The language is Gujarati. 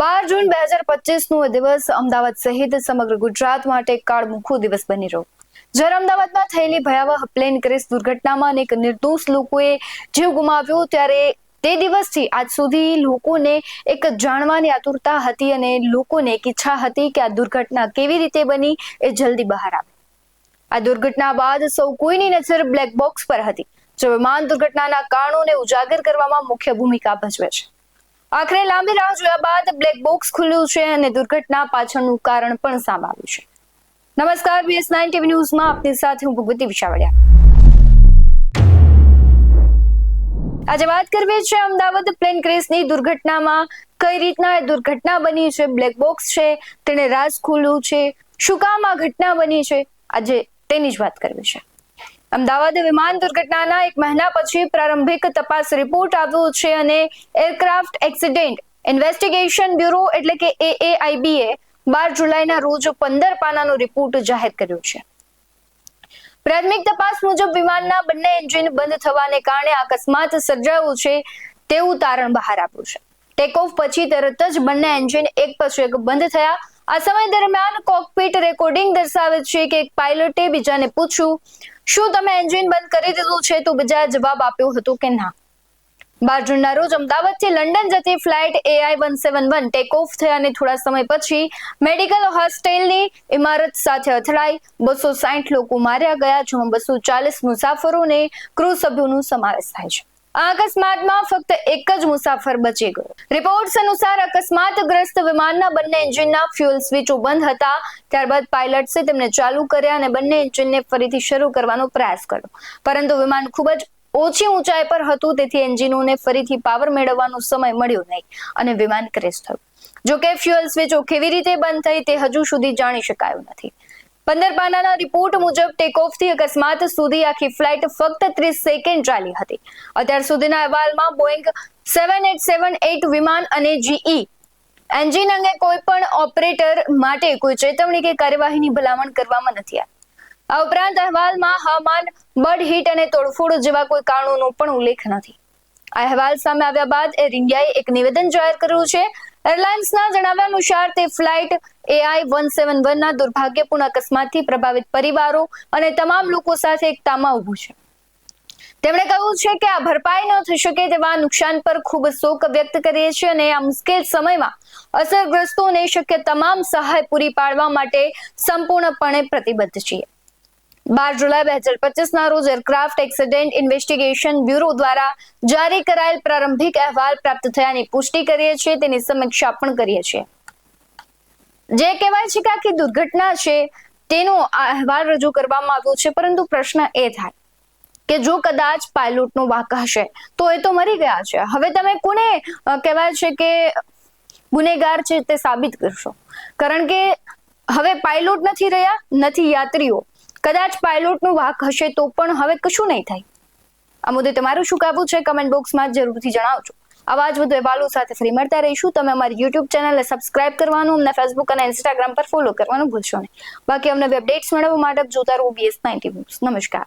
બાર જૂન બે હજાર પચીસ નો દિવસ અમદાવાદ સહિત સમગ્ર ગુજરાત માટે કાળમુખો દિવસ બની રહ્યો. જ્યારે અમદાવાદમાં થયેલી ભયાવહ પ્લેન ક્રેશ દુર્ઘટનામાં અનેક નિર્દોષ લોકોએ જીવ ગુમાવ્યો, ત્યારે તે દિવસથી આજ સુધી લોકોને એક જાણવાની આતુરતા હતી અને લોકોને એક ઈચ્છા હતી કે આ દુર્ઘટના કેવી રીતે બની એ જલ્દી બહાર આવે. આ દુર્ઘટના બાદ સૌ કોઈની નજર બ્લેક બોક્સ પર હતી, જે વિમાન દુર્ઘટનાના કારણોને ઉજાગર કરવામાં મુખ્ય ભૂમિકા ભજવે છે. આખરે લાંબી રાહ જોયા બાદ બ્લેક બોક્સ ખુલ્યું છે અને દુર્ઘટના પાછળનું કારણ પણ સામે આવ્યું છે. નમસ્કાર બીએસ નાઇન ટીવી ન્યૂઝમાં આપની સાથે હું ભગવતી વિશાવડિયા. આજે વાત કરવી છે અમદાવાદ પ્લેન ક્રેશની દુર્ઘટનામાં કઈ રીતના દુર્ઘટના બની છે? બ્લેક બોક્સ છે, તેણે રાજ ખુલ્યું છે. શું કામ આ ઘટના બની છે? આજે તેની જ વાત કરવી છે. અમદાવાદ વિમાન દુર્ઘટનાના એક મહિના પછી પ્રારંભિક તપાસ રિપોર્ટ આવ્યો છે અને એરક્રાફ્ટ એક્સિડેન્ટ ઇન્વેસ્ટિગેશન બ્યુરો એટલે કે એએઆઈબીએ બાર જુલાઈના રોજ પંદર પાનાનો રિપોર્ટ જાહેર કર્યો છે. પ્રાથમિક તપાસ મુજબ વિમાનના બંને એન્જિન બંધ થવાને કારણે અકસ્માત સર્જાયો છે તેવું તારણ બહાર આવ્યું છે. ટેકઓફ પછી તરત જ બંને એન્જિન એક પછી એક બંધ થયા. આ સમય દરમિયાન કોકપીટ રેકોર્ડિંગ દર્શાવે છે કે એક પાયલટે બીજાને પૂછ્યું શું તમે એન્જિન બંધ કરી દીધું છે? તો બીજાએ જવાબ આપ્યો હતો કે ના? બાર જૂનના રોજ અમદાવાદથી લંડન જતી flight AI one seven one take off થયા અને થોડા સમય પછી મેડિકલ હોસ્ટેલની ઇમારત સાથે અથડાઈ. બસો સાઠ લોકો માર્યા ગયા, જેમાં બસો ચાલીસ મુસાફરોને ક્રૂ સભ્યોનો સમાવેશ થાય છે. આ અકસ્માતમાં ફક્ત એક જ મુસાફર બચી ગયો. રિપોર્ટ્સ અનુસાર અકસ્માતગ્રસ્ત વિમાનના બંને એન્જિનના ફ્યુઅલ સ્વિચો બંધ હતા. ત્યારબાદ પાયલટ્સે તેમને ચાલુ કર્યા અને બંને એન્જિનને ફરીથી શરૂ કરવાનો પ્રયાસ કર્યો. પરંતુ વિમાન ખૂબ જ ઓછી ઊંચાઈ પર હતું, તેથી એન્જિનોને ફરીથી પાવર મેળવવાનો સમય મળ્યો નહીં અને વિમાન ક્રેશ થયું. જોકે ફ્યુઅલ સ્વિચો કેવી રીતે બંધ થઈ તે હજુ સુધી જાણી શકાયું નથી. પંદર પાનાના રિપોર્ટ મુજબ ટેકઓફથી અકસ્માત સુધી આખી ફ્લાઇટ ફક્ત ત્રીસ સેકન્ડ ચાલી હતી. અત્યાર સુધીના અહેવાલમાં Boeing seven eight seven eight વિમાન અને જીઈ એન્જિન અંગે કોઈ પણ ઓપરેટર માટે કોઈ ચેતવણી કે કાર્યવાહીની ભલામણ કરવામાં નથી આવી. આ ઉપરાંત અહેવાલમાં હવામાન, બર્ડ હીટ અને તોડફોડ જેવા કોઈ કારણોનો પણ ઉલ્લેખ નથી. આ અહેવાલ સામે આવ્યા બાદ એર ઇન્ડિયાએ એક નિવેદન જાહેર કર્યું છે એરલાઇન્સના જણાવ્યા અનુસાર તે flight A I one seven દુર્ભાગ્યપૂર્ણ અકસ્માતથી પ્રભાવિત પરિવારો અને તમામ લોકો સાથે એકતામાં ઊભું છે. તેમણે કહ્યું છે કે આ ભરપાઈ ન થઈ શકે તેવા નુકસાન પર ખૂબ શોક વ્યક્ત કરીએ છીએ અને આ મુશ્કેલ સમયમાં અસરગ્રસ્તોને શક્ય તમામ સહાય પૂરી પાડવા માટે સંપૂર્ણપણે પ્રતિબદ્ધ છીએ. બાર જુલાઈ બે હજાર પચીસના રોજ એરક્રાફ્ટ એક્સિડન્ટ ઇન્વેસ્ટિગેશન બ્યુરો દ્વારા જારી કરાયેલ પ્રારંભિક અહેવાલ પ્રાપ્ત થયાની પુષ્ટિ કરીએ છીએ, તેની સમીક્ષા પણ કરીએ છીએ. જે કહેવાય છે કે આખી દુર્ઘટના છે, તેનો અહેવાલ રજૂ કરવામાં આવ્યો છે, પરંતુ પ્રશ્ન એ થાય કે જો કદાચ પાયલોટનો વાંક હશે, તો એ તો મરી ગયા છે. હવે તમે કોને કહેવાય છે કે ગુનેગાર છે તે સાબિત કરશો? કારણ કે હવે પાયલોટ નથી રહ્યા, નથી યાત્રીઓ. કદાચ પાયલોટનો વાક હશે તો પણ હવે કશું નહીં થાય. આ મુદ્દે તમારું શું કહેવું છે કમેન્ટ બોક્સમાં જરૂરથી જણાવજો. આવા જ વધુ અહેવાલો સાથે ફરી મળતા રહીશું. તમે અમારી યુટ્યુબ ચેનલને સબસ્ક્રાઇબ કરવાનું અમને ફેસબુક અને ઇન્સ્ટાગ્રામ પર ફોલો કરવાનું ભૂલશો નહીં. બાકી અમને અપડેટ્સ મેળવવા માટે જોતા રહો બીએસ નાઇન્ટી નમસ્કાર.